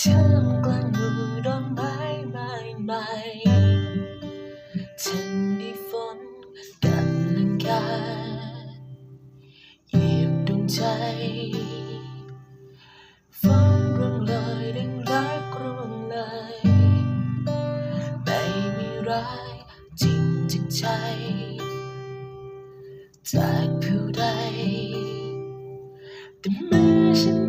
ท่ามกลางหมู่ดอกไม้ใหม่ใหม่ฉันได้ฝนกันลังกาหยิบดวงใจฟ้องร่วงเลยดึงรักร่วงเลย ไม่มีร้ายจริงจากใจ จากผู้ใดแต่เมื่อฉัน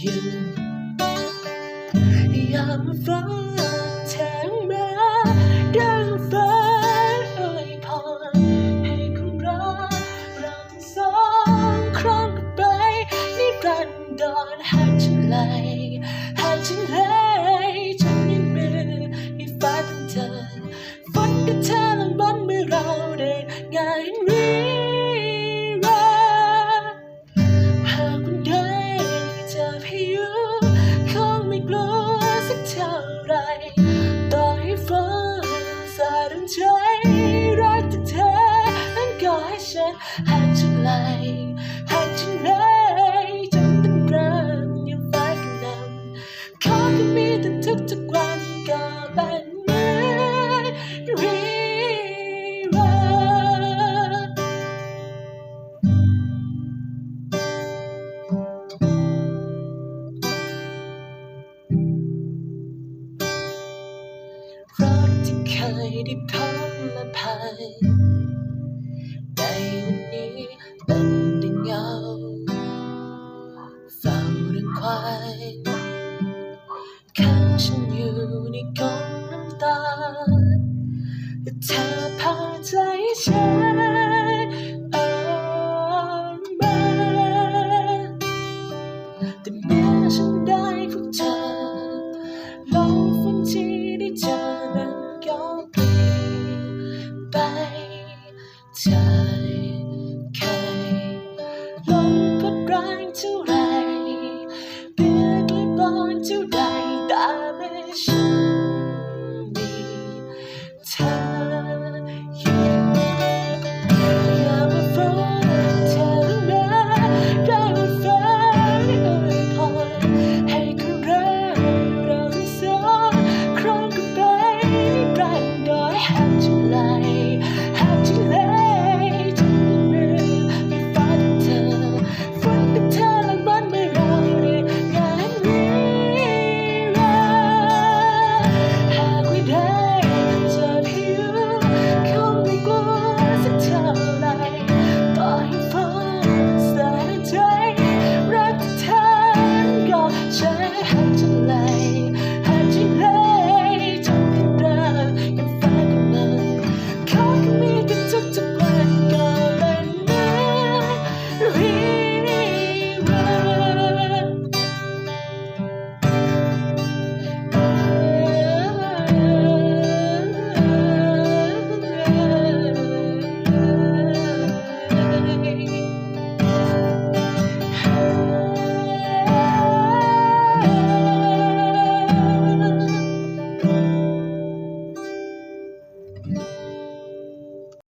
อยู่ยามฟ้าแทงมาดังฟ้าเอ่ยพรให้คนรักรักงสองครั้งกันไปนิรันดรหัดฉันไหล ไรต่อให้ฟ้าสาดังใจรักแต่เธอนั้นก็ให้ฉันหักจุดไหล เคยได้พบและภัยในวันนี้เป็นแต่เงาเฝ้ารงควายข้างฉันอยู่ในกองน้ำตาเธอพาใจฉัน